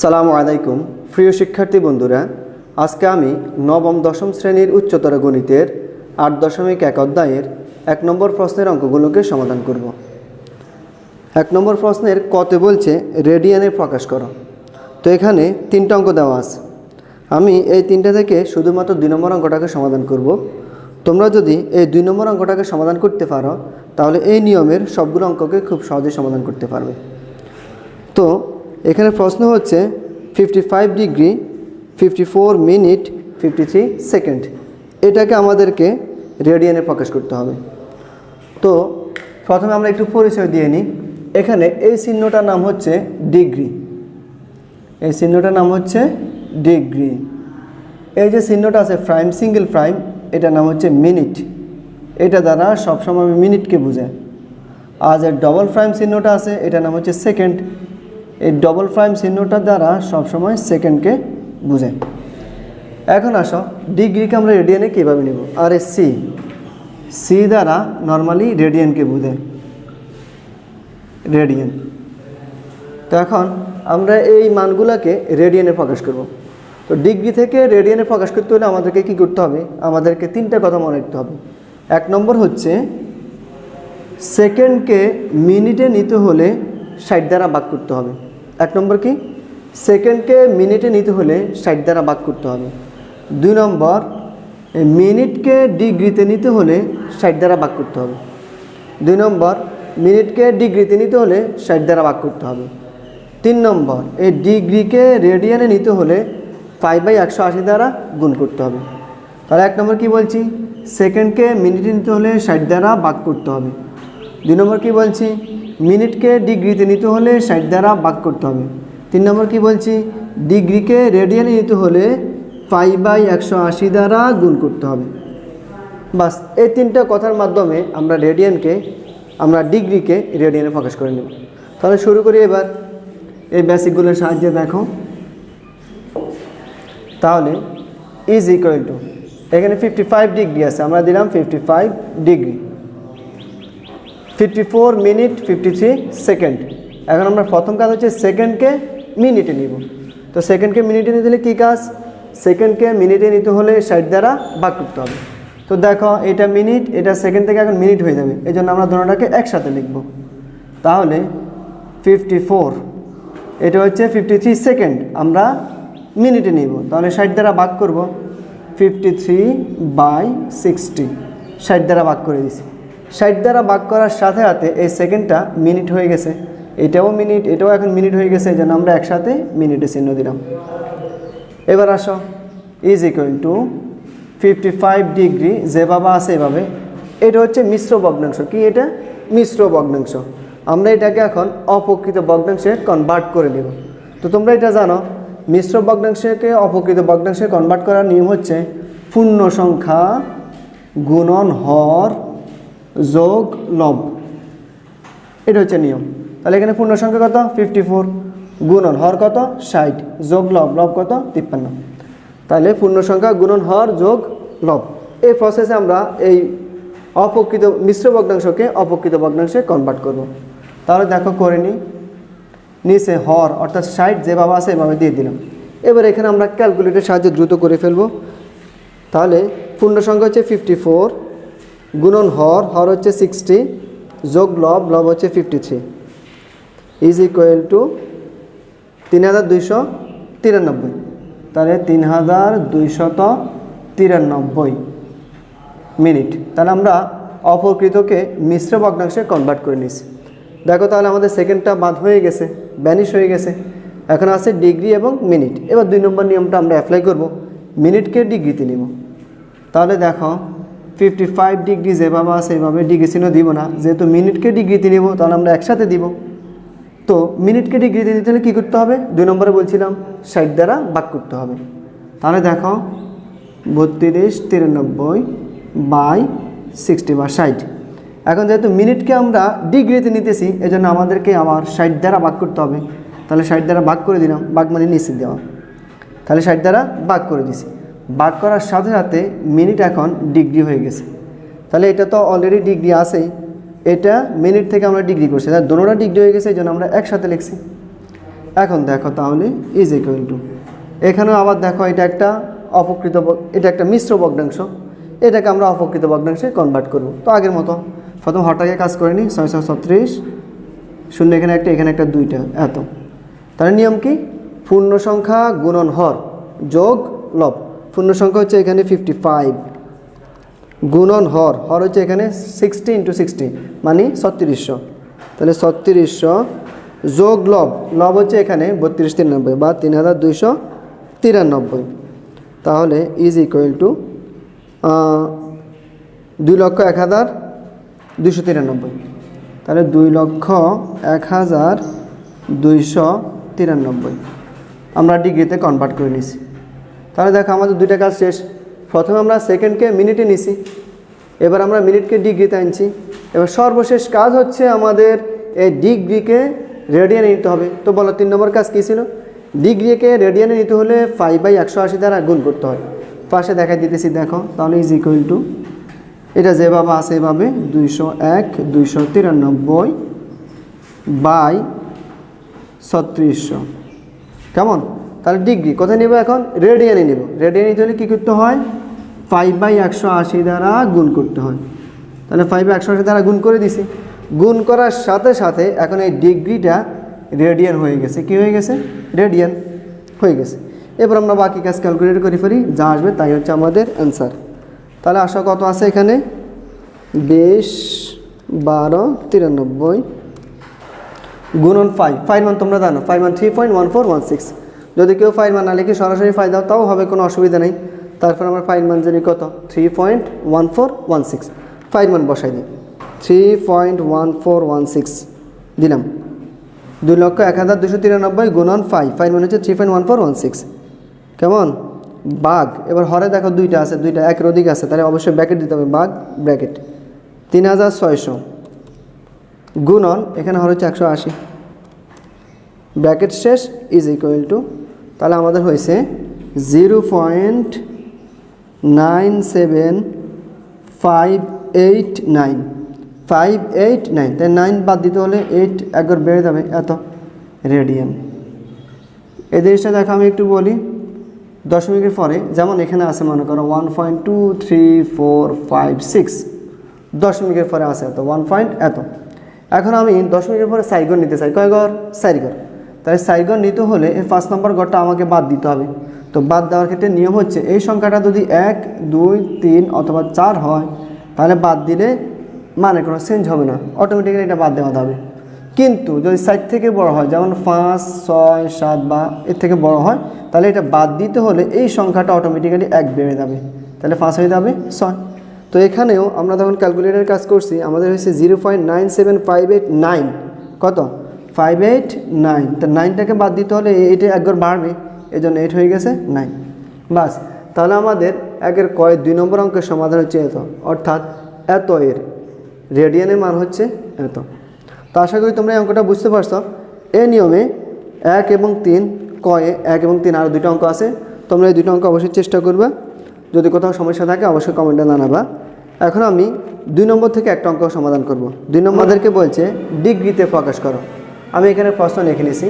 সালামু আলাইকুম, প্রিয় শিক্ষার্থী বন্ধুরা। আজকে আমি নবম, দশম শ্রেণির উচ্চতর গণিতের আট দশমিক এক অধ্যায়ের এক নম্বর প্রশ্নের অঙ্কগুলোকে সমাধান করব। এক নম্বর প্রশ্নের কতে বলছে, রেডিয়ানে প্রকাশ করো। তো এখানে তিনটা অঙ্ক দেওয়া আছে। আমি এই তিনটা থেকে শুধুমাত্র দুই নম্বর অঙ্কটাকে সমাধান করব। তোমরা যদি এই দুই নম্বর অঙ্কটাকে সমাধান করতে পারো, তাহলে এই নিয়মের সবগুলো অঙ্ককে খুব সহজেই সমাধান করতে পারবে। তো এখানে প্রশ্ন হচ্ছে fifty five degree fifty four minute fifty three second এটাকে আমাদেরকে রেডিয়ানে প্রকাশ করতে হবে। তো, প্রথমে আমরা একটু পরিচয় দিয়ে নিই। এখানে এই চিহ্নটার নাম হচ্ছে ডিগ্রি এই চিহ্নটার নাম হচ্ছে ডিগ্রি এই যে চিহ্নটা আছে প্রাইম সিঙ্গেল প্রাইম এটার নাম হচ্ছে মিনিট এটা দ্বারা সবসময় মিনিটকে বোঝায় আর যে ডবল প্রাইম চিহ্নটা আছে, এটার নাম হচ্ছে সেকেন্ড এই ডবল প্রাইম চিহ্নটার দ্বারা সবসময় সেকেন্ডকে বোঝায় এখন আসো ডিগ্রিকে আমরা রেডিয়ানে কীভাবে নেব? আর এ সি সি দ্বারা নর্মালি রেডিয়ানকে বোঝায় রেডিয়ান তো এখন আমরা এই মানগুলোকে রেডিয়ানে প্রকাশ করব। তো ডিগ্রি থেকে রেডিয়ানে প্রকাশ করতে হলে আমাদেরকে কি করতে হবে? আমাদেরকে তিনটা কথা মনে রাখতে হবে। এক নম্বর হচ্ছে সেকেন্ডকে মিনিটে নিতে হলে ষাট দ্বারা ভাগ করতে হবে। এক নম্বর কি? সেকেন্ডকে মিনিটে নিতে হলে ষাট দ্বারা ভাগ করতে হবে। দুই নম্বর মিনিটকে ডিগ্রিতে নিতে হলে ষাট দ্বারা ভাগ করতে হবে। দুই নম্বর, মিনিটকে ডিগ্রিতে নিতে হলে ষাট দ্বারা ভাগ করতে হবে। তিন নম্বর, এই ডিগ্রিকে রেডিয়ানে নিতে হলে ফাইভ বাই একশো আশি দ্বারা গুণ করতে হবে। তাহলে এক নম্বর কি বলছি? সেকেন্ডকে মিনিটে নিতে হলে ষাট দ্বারা ভাগ করতে হবে। দুই নম্বর কি বলছি? মিনিটকে ডিগ্রিতে নিতে হলে ষাট দ্বারা ভাগ করতে হবে। তিন নম্বর কি বলছি? ডিগ্রিকে রেডিয়ানে নিতে হলে ফাইভ বাই একশো আশি দ্বারা গুণ করতে হবে। বাস, এই তিনটা কথার মাধ্যমে আমরা রেডিয়ানকে, আমরা ডিগ্রিকে রেডিয়ানে প্রকাশ করে নেব। তাহলে শুরু করি এবার। এই বেসিকগুলোর সাহায্যে দেখো। তাহলে ইজ ইকুয়াল টু এখানে ফিফটি ফাইভ ডিগ্রি আছে, আমরা দিলাম fifty five degree fifty four minute fifty three second এখন আমরা প্রথম কাজ হচ্ছে সেকেন্ডকে মিনিটে নিব। তো সেকেন্ডকে মিনিটে নিতে হলে কী কাজ? সেকেন্ডকে মিনিটে নিতে হলে ষাট দ্বারা ভাগ করতে হবে। তো দেখো, এটা মিনিট এটা সেকেন্ড থেকে এখন মিনিট হয়ে যাবে। এই জন্য আমরা দুটোটাকে একসাথে লিখব। তাহলে ফিফটি ফোর এটা হচ্ছে ফিফটি থ্রি সেকেন্ড আমরা মিনিটে নিব। তাহলে ষাট দ্বারা ভাগ করব। ফিফটি থ্রি বাই সিক্সটি ষাট দ্বারা ভাগ করে দিছি। ষাট দ্বারা ভাগ করার সাথে সাথে এই সেকেন্ডটা মিনিট হয়ে গেছে। এটাও মিনিট এটাও এখন মিনিট হয়ে গেছে যেন আমরা একসাথে মিনিটে চিহ্ন দিলাম। এবার আসো। Is equal to fifty five degree যেভাবে আছে এভাবে। এটা হচ্ছে মিশ্র ভগ্নাংশ। কি এটা? মিশ্র ভগ্নাংশ। আমরা এটাকে এখন অপকৃত ভগ্নাংশে কনভার্ট করে নেব। তো তোমরা এটা জানো, মিশ্র ভগ্নাংশকে অপকৃত ভগ্নাংশে কনভার্ট করার নিয়ম হচ্ছে, পূর্ণ সংখ্যা গুণন হর যোগ লব। এটা হচ্ছে নিয়ম। তাহলে এখানে পূর্ণ সংখ্যা কত? ফিফটি ফোর গুণন হর কত? ষাট। যোগ লব লব কত? তিপ্পান্ন। তাহলে পূর্ণ সংখ্যা গুণন হর, যোগ লব। এই প্রসেসে আমরা এই অপকৃত মিশ্র ভগ্নাংশকে অপকৃত ভগ্নাংশে কনভার্ট করব। তাহলে দেখো করে নিই নিচে হর, অর্থাৎ ষাট যেভাবে আছে এভাবে দিয়ে দিলাম। এবার এখানে আমরা ক্যালকুলেটের সাহায্যে দ্রুত করে ফেলব। তাহলে পূর্ণ সংখ্যা হচ্ছে ফিফটি ফোর গুণন হর হর হচ্ছে সিক্সটি যোগ লব লব হচ্ছে fifty three is equal to তিন হাজার দুইশো তিরানব্বই, তাহলে তিন হাজার দুইশত তিরানব্বই মিনিট। তাহলে আমরা অপকৃতকে মিশ্র ভগ্নাংশে কনভার্ট করে নিছি দেখো তাহলে আমাদের সেকেন্ডটা বাদ হয়ে গেছে ব্যানিশ হয়ে গেছে। এখন আছে ডিগ্রি এবং মিনিট এবার দুই নম্বর নিয়মটা আমরা অ্যাপ্লাই করব। মিনিটকে ডিগ্রিতে নিব। তাহলে দেখো ফিফটি ফাইভ ডিগ্রি যেভাবে আছে, এভাবে ডিগ্রি চিহ্ন দিব না। যেহেতু মিনিটকে ডিগ্রিতে নিব, তাহলে আমরা একসাথে দিব। তো মিনিটকে ডিগ্রিতে দিতে হলে কী করতে হবে? দুই নম্বরে বলছিলাম, ষাট দ্বারা ভাগ করতে হবে। তাহলে দেখো, বত্রিশ তিরানব্বই বাই সিক্সটি বা ষাট। এখন যেহেতু মিনিটকে আমরা ডিগ্রিতে নিতেছি, এজন্য আমাদেরকে আবার ষাট দ্বারা ভাগ করতে হবে। তাহলে ষাট দ্বারা ভাগ করে দিলাম, ভাগ মানে নিচে দেওয়া। তাহলে ষাট দ্বারা ভাগ করে দিছি। ভাগ করার সাথে সাথে মিনিট এখন ডিগ্রি হয়ে গেছে। তাহলে এটা তো অলরেডি ডিগ্রি আছেই। এটা মিনিট থেকে আমরা ডিগ্রি করছি। তাহলে দোনোটা ডিগ্রি হয়ে গেছে, এই জন্য আমরা একসাথে লিখছি। এখন দেখো তাহলে ইজ ইকুয়াল টু এখানেও আবার দেখো এটা একটা অপকৃত এটা একটা মিশ্র ভগ্নাংশ। এটাকে আমরা অপকৃত ভগ্নাংশে কনভার্ট করব। তো আগের মতো। প্রথম হরটাকে কাজ করে নিই ছয় ছয় ছত্রিশ। শূন্য এখানে একটা এখানে একটা দুইটা। এত। তার নিয়ম কি? পূর্ণ সংখ্যা গুণন হর যোগ লব। পূর্ণ সংখ্যা হচ্ছে এখানে ফিফটি ফাইভ গুণন হর হর হচ্ছে এখানে সিক্সটি ইন্টু সিক্সটি মানে ছত্রিশশো। তাহলে ছত্রিশশো যোগ লব লব হচ্ছে এখানে বত্রিশ তিরানব্বই বা তিন হাজার দুইশো তিরানব্বই। তাহলে ইজ ইকুয়াল টু দুই লক্ষ এক হাজার দুইশো তিরানব্বই। তাহলে দুই লক্ষ এক হাজার দুইশো তিরানব্বই। আমরা ডিগ্রিতে কনভার্ট করে নিছি তাহলে দেখো আমাদের দুইটা কাজ শেষ। প্রথমে আমরা সেকেন্ডকে মিনিটে নিছি। এবার আমরা মিনিটকে ডিগ্রিতে আনছি। এবার সর্বশেষ কাজ হচ্ছে আমাদের এই ডিগ্রিকে রেডিয়ানে নিতে হবে। তো বলো, তিন নম্বর কাজ কী ছিল? ডিগ্রিকে রেডিয়ানে নিতে হলে ফাইভ বাই একশো আশি দ্বারা গুণ করতে হয়। পাশে দেখাই দিতেছি, দেখো, তাহলে ইজ ইকুয়াল টু এটা যেভাবে আছে এভাবে, দুইশো এক, দুইশো তিরানব্বই বাই ছত্রিশশো। কেমন? তাহলে ডিগ্রি কোথায় নেব এখন? রেডিয়ানে নেব। রেডিয়ানে নিতে হলে কী করতে হয়? ফাইভ বাই একশো আশি দ্বারা গুণ করতে হয়। তাহলে ফাইভ বাই একশো আশি দ্বারা গুণ করে দিছি। গুণ করার সাথে সাথে এখন এই ডিগ্রিটা রেডিয়ান হয়ে গেছে। কি হয়ে গেছে? রেডিয়ান হয়ে গেছে। এবার আমরা বাকি কাজ ক্যালকুলেট করে ফেলি। যা আসবে তাই হচ্ছে আমাদের অ্যান্সার তাহলে আশা কত আছে এখানে? বিশ বারো তিরানব্বই গুণন ফাইভ ফাইভ মান তোমরা জানো। ফাইভ মান three point one four one six যদি কেউ ফাইভ মান না লিখে সরাসরি ফাইভ দাও, তাও হবে, কোনো অসুবিধা নেই। তারপর আমরা ফাইভ মান জানি কত? Three point one four one six pi মান বসাই দিই। Three point one four one six দিলাম। দুই লক্ষ এক হাজার দুশো তিরানব্বই গুণন ফাইভ ফাইভ মানে হচ্ছে three point one four one six কেমন? বাঘ। এবার হরে দেখো, দুইটা আছে, দুইটা একের অধিক আছে, তাহলে অবশ্যই ব্র্যাকেট দিতে হবে, বাঘ ব্র্যাকেট তিন হাজার ছয়শো। গুণন, এখানে হর হচ্ছে একশো আশি। ব্র্যাকেট শেষ ইজ ইকুয়াল টু তাহলে আমাদের হয়েছে zero point nine seven five eight nine. Five eight nine তাই নাইন বাদ দিতে হলে এইট একবার বেড়ে যাবে, এত রেডিয়ান। এই জিনিসটা দেখো, আমি একটু বলি, দশমিকের পরে, যেমন এখানে আছে, মনে করো one point two three four five six দশমিকের পরে আছে এত ওয়ান পয়েন্ট এত। এখন আমি দশমিকের পরে সাইগর নিতে চাই, কয় ঘর? সাইগর তাহলে সাইগন নিতে হলে এই পাঁচ নম্বর ঘরটা আমাকে বাদ দিতে হবে। তো বাদ দেওয়ার ক্ষেত্রে নিয়ম হচ্ছে, এই সংখ্যাটা যদি এক, দুই, তিন অথবা চার হয়, তাহলে বাদ দিলে মানে কোনো চেঞ্জ হবে না। অটোমেটিক্যালি এটা বাদ দেওয়া যাবে কিন্তু যদি সাইড থেকে বড় হয়, যেমন পাঁচ, ছয়, সাত বা এর থেকে বড় হয়, তাহলে এটা বাদ দিতে হলে এই সংখ্যাটা অটোমেটিক্যালি এক বেড়ে যাবে। তাহলে পাঁচ হয়ে যাবে ছয়। তো এখানেও আমরা যখন ক্যালকুলেটার কাজ করছি, আমাদের হয়েছে zero point nine seven five eight nine কত? ফাইভ এইট নাইন তা নাইনটাকে বাদ দিতে হলে এইটা একবার বাড়বে এই জন্য এইট হয়ে গেছে নাইন বাস, তাহলে আমাদের একের কয় দুই নম্বর অঙ্কের সমাধান হচ্ছে এত, অর্থাৎ এত এর রেডিয়ানের মান হচ্ছে এত। তো আশা করি তোমরা এই অঙ্কটা বুঝতে পারছ। এই নিয়মে এক এবং তিন কয়ে এক এবং তিন আরও দুটো অঙ্ক আছে, তোমরা এই দুটো অঙ্ক অবশ্যই চেষ্টা করবে। যদি কোথাও সমস্যা থাকে অবশ্যই কমেন্টে জানাবা। এখন আমি দুই নম্বর থেকে একটা অঙ্ক সমাধান করব। দুই নম্বরদেরকে বলছে ডিগ্রিতে প্রকাশ করো। আমি এখানে প্রশ্ন লিখে নিয়েছি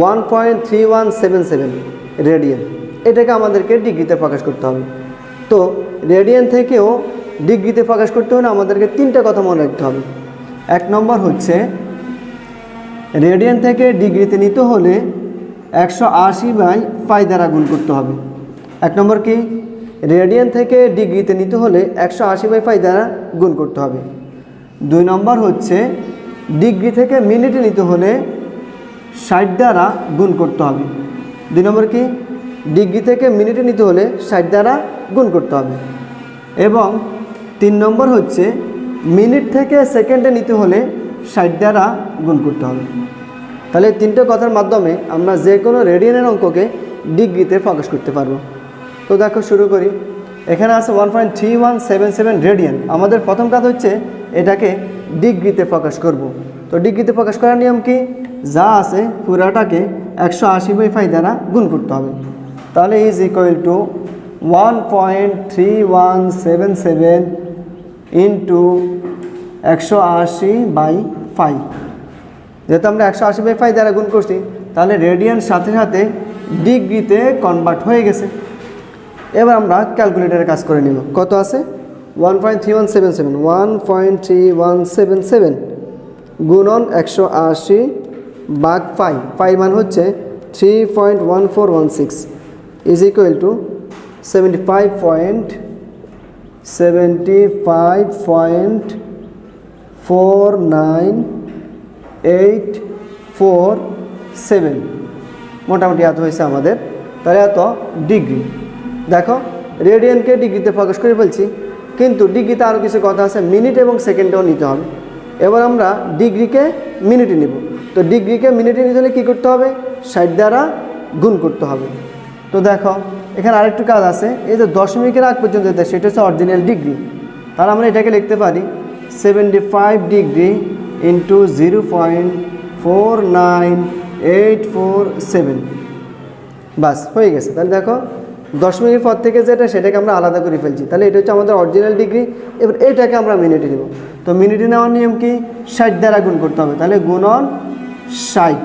one point three one seven seven radian এটাকে আমাদেরকে ডিগ্রিতে প্রকাশ করতে হবে। তো রেডিয়ান থেকেও ডিগ্রিতে প্রকাশ করতে হলে আমাদেরকে তিনটা কথা মনে রাখতে হবে। এক নম্বর হচ্ছে রেডিয়ান থেকে ডিগ্রিতে নিতে হলে একশো আশি বাই পাই দ্বারা গুণ করতে হবে। এক নম্বর কি? রেডিয়ান থেকে ডিগ্রিতে নিতে হলে একশো আশি বাই পাই দ্বারা গুণ করতে হবে। দুই নম্বর হচ্ছে ডিগ্রি থেকে মিনিটে নিতে হলে ষাট দ্বারা গুণ করতে হবে। দুই নম্বর কি? ডিগ্রি থেকে মিনিটে নিতে হলে ষাট দ্বারা গুণ করতে হবে। এবং তিন নম্বর হচ্ছে মিনিট থেকে সেকেন্ডে নিতে হলে ষাট দ্বারা গুণ করতে হবে। তাহলে তিনটে কথার মাধ্যমে আমরা যে কোনো রেডিয়ানের অঙ্ককে ডিগ্রিতে প্রকাশ করতে পারব। তো দেখো, শুরু করি। এখানে আছে one point three one seven seven radian আমাদের প্রথম কাজ হচ্ছে এটাকে ডিগ্রিতে প্রকাশ করব। তো ডিগ্রিতে প্রকাশ করার নিয়ম কি? যা আছে পুরাটাকে একশো আশি বাই ফাই দ্বারা গুণ করতে হবে। তাহলে is equal to one point three one seven seven into একশো আশি বাই ফাইভ যেহেতু আমরা একশো আশি বাই ফাই দ্বারা গুণ করছি, তাহলে রেডিয়ান সাথে সাথে ডিগ্রিতে কনভার্ট হয়ে গেছে। এবার আমরা ক্যালকুলেটারে কাজ করে নিব। কত আছে? One point three one seven seven one point three one seven seven গুণন একশো আশি বাঘ ফাইভ ফাইভ মান হচ্ছে three point one four one six is equal to seventy five point seventy five point four nine eight four seven মোটামুটি এত হয়েছে আমাদের। তাহলে এত ডিগ্রি দেখো রেডিয়ানকে ডিগ্রিতে প্রকাশ করে ফেলছি। কিন্তু ডিগ্রিতে আরও কিছু কথা আছে মিনিট এবং সেকেন্ডেও নিতে হবে। এবার আমরা ডিগ্রিকে মিনিটে নিব। তো ডিগ্রিকে মিনিটে নিতে হলে কী করতে হবে? ষাট দ্বারা গুণ করতে হবে। তো দেখো, এখানে আরেকটু কাজ আছে। এই যে দশমিকের আগ পর্যন্ত যেতে সেটা হচ্ছে অরিজিনাল ডিগ্রি তাহলে আমরা এটাকে লিখতে পারি seventy five degree into zero point four nine eight four seven বাস, হয়ে গেছে। তাহলে দেখো দশমিকের পর থেকে যেটা, সেটাকে আমরা আলাদা করে ফেলছি। তাহলে এটা হচ্ছে আমাদের অরিজিনাল ডিগ্রি এবার এটাকে আমরা মিনিটে নেব তো মিনিটে নেওয়ার নিয়ম কি? ষাট দ্বারা গুণ করতে হবে। তাহলে গুণ অন ষাট।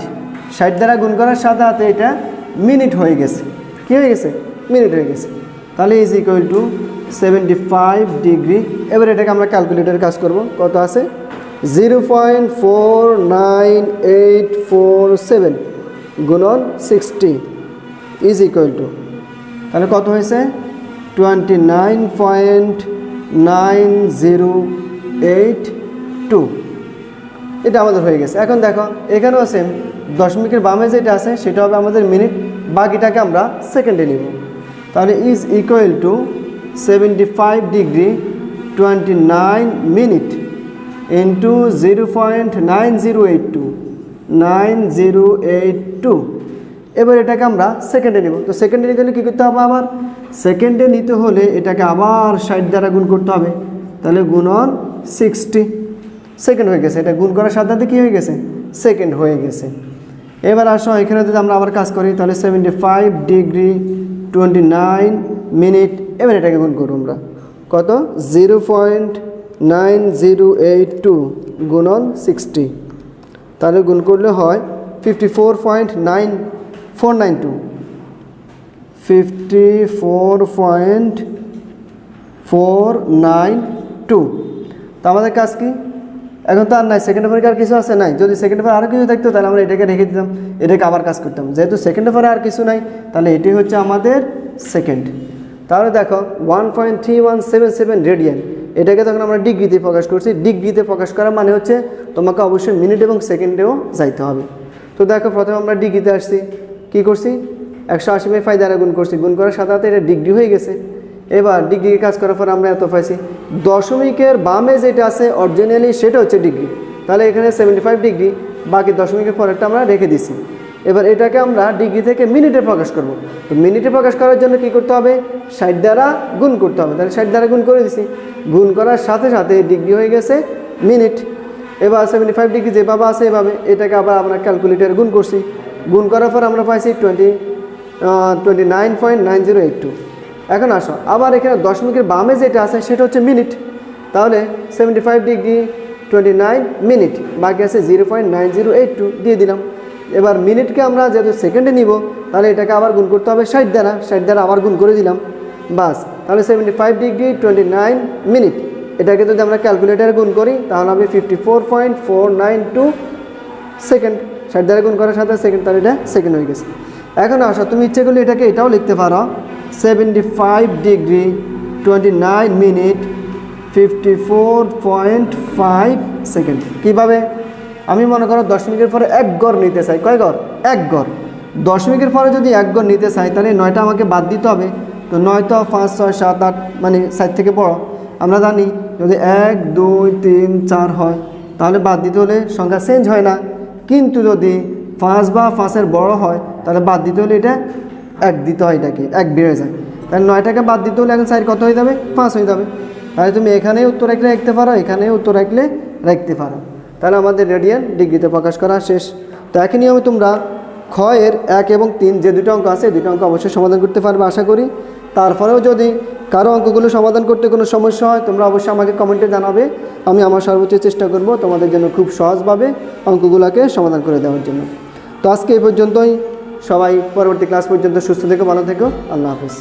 ষাট দ্বারা গুণ করার সাথে সাথে এটা মিনিট হয়ে গেছে। কী হয়ে গেছে? মিনিট হয়ে গেছে। তাহলে is equal to seventy five degree এবার এটাকে আমরা ক্যালকুলেটার কাজ করব। কত আছে? Zero point four nine eight four seven গুণন সিক্সটি ইজ ইকুয়াল টু তাহলে কত হয়েছে? Twenty nine point nine zero eight two এটা আমাদের হয়ে গেছে। এখন দেখো, এখানেও সেম দশমিকের বামে যেটা আছে, সেটা হবে আমাদের মিনিট বাকিটাকে আমরা সেকেন্ডে নিব। তাহলে is equal to seventy five degree twenty nine minute into zero point nine zero eight two nine zero eight two এবার এটাকে আমরা সেকেন্ডে নিব। তো সেকেন্ডে নিতে হলে কী করতে হবে আবার? সেকেন্ডে নিতে হলে এটাকে আবার ষাট দ্বারা গুণ করতে হবে। তাহলে গুণন সিক্সটি সেকেন্ড হয়ে গেছে। এটা গুণ করার সাথে সাথে কী হয়ে গেছে? সেকেন্ড হয়ে গেছে। এবার আসো, এখানে যদি আমরা আবার কাজ করি, তাহলে seventy five degree twenty nine minute এবার এটাকে গুণ করব আমরা। কত? Zero point nine zero eight two গুণন সিক্সটি তাহলে গুণ করলে হয় fifty four point nine four nine two. Fifty four point four nine two. তো আমাদের কাজ কি? এখন তো আর নাই সেকেন্ড পরে আর কিছু আছে নাই। যদি সেকেন্ড পরে আরও কিছু থাকতো তাহলে আমরা এটাকে রেখে দিতাম, এটাকে আবার কাজ করতাম। যেহেতু সেকেন্ড পরে আর কিছু নাই, তাহলে এটি হচ্ছে আমাদের সেকেন্ড তাহলে দেখো one point three one seven seven radian এটাকে তখন আমরা ডিগ্রিতে প্রকাশ করছি। ডিগ্রিতে প্রকাশ করা মানে হচ্ছে, তোমাকে অবশ্যই মিনিট এবং সেকেন্ডেও যাইতে হবে। তো দেখো, প্রথমে আমরা ডিগ্রিতে আসছি। কি করছি? একশো আশি বাই ফাইভ দ্বারা গুণ করছি। গুণ করার সাথে সাথে এটা ডিগ্রি হয়ে গেছে। এবার ডিগ্রিকে কাজ করার পর আমরা এত পাইছি। দশমিকের বামে যেটা আছে অরিজিনালি সেটা হচ্ছে ডিগ্রি তাহলে এখানে সেভেন্টি ফাইভ ডিগ্রি বাকি দশমিকের পরেরটা আমরা রেখে দিছি। এবার এটাকে আমরা ডিগ্রি থেকে মিনিটে প্রকাশ করব। তো মিনিটে প্রকাশ করার জন্য কি করতে হবে? ষাট দ্বারা গুণ করতে হবে। তাহলে ষাট দ্বারা গুণ করে দিছি। গুণ করার সাথে সাথে ডিগ্রি হয়ে গেছে মিনিট এবার সেভেন্টি ফাইভ ডিগ্রি যেভাবে আছে এভাবে। এটাকে আবার আমরা ক্যালকুলেটারে গুণ করছি। গুণ করার পর আমরা পাইছি twenty twenty nine point nine zero eight two এখন আসো, আবার এখানে দশমিকের বামে যেটা আছে সেটা হচ্ছে মিনিট তাহলে seventy five degree twenty nine minute বাকি আছে zero point nine zero eight two দিয়ে দিলাম। এবার মিনিটকে আমরা যেহেতু সেকেন্ডে নিব, তাহলে এটাকে আবার গুণ করতে হবে ষাট দ্বারা ষাট দ্বারা আবার গুণ করে দিলাম। বাস, তাহলে seventy five degree twenty nine minute এটাকে যদি আমরা ক্যালকুলেটারে গুণ করি, তাহলে আমি fifty four point four nine two second ষাট দ্বারা গুণ করার সাথে সেকেন্ড তাহলে এটা সেকেন্ড হয়ে গেছে। এখন আসো, তুমি ইচ্ছে করলে এটাকে এটাও লিখতে পারো। Seventy five degree twenty nine minute fifty four point five second কীভাবে? আমি মনে করো দশমিকের পরে এক গড় নিতে চাই। কয় গড়? এক গড়। দশমিকের পরে যদি এক গড় নিতে চাই, তাহলে নয়টা আমাকে বাদ দিতে হবে। তো নয়তো পাঁচ, ছয়, সাত, আট মানে সাত থেকে বড় আমরা জানি যদি এক, দুই, তিন, চার হয়, তাহলে বাদ দিতে হলে সংখ্যা চেঞ্জ হয় না। কিন্তু যদি পাঁচ বা পাঁচের বড় হয়, তাহলে বাদ দিতে হলে এটা এক দিতে হয় এটাকে, এক বেড়ে যায়। তাহলে নয়টাকে বাদ দিতে হলে এখন সাইড কত হয়ে যাবে? পাঁচ হয়ে যাবে। তাহলে তুমি এখানেই উত্তর রাখলে রাখতে পারো, এখানেই উত্তর রাখলে রাখতে পারো। তাহলে আমাদের রেডিয়ান ডিগ্রিতে প্রকাশ করা শেষ। তো একই নিয়মে তোমরা ক্ষয়ের এক এবং তিন যে দুটো অঙ্ক আছে দুটো অঙ্ক অবশ্যই সমাধান করতে পারবে, আশা করি। তারপরেও যদি কারও অঙ্কগুলো সমাধান করতে কোনো সমস্যা হয়, তোমরা অবশ্যই আমাকে কমেন্টে জানাবে। আমি আমার সর্বোচ্চ চেষ্টা করব তোমাদের জন্য খুব সহজভাবে অঙ্কগুলোকে সমাধান করে দেওয়ার জন্য। তো আজকে এই পর্যন্তই। সবাই পরবর্তী ক্লাস পর্যন্ত সুস্থ থেকো, ভালো থেকো। আল্লাহ হাফিজ।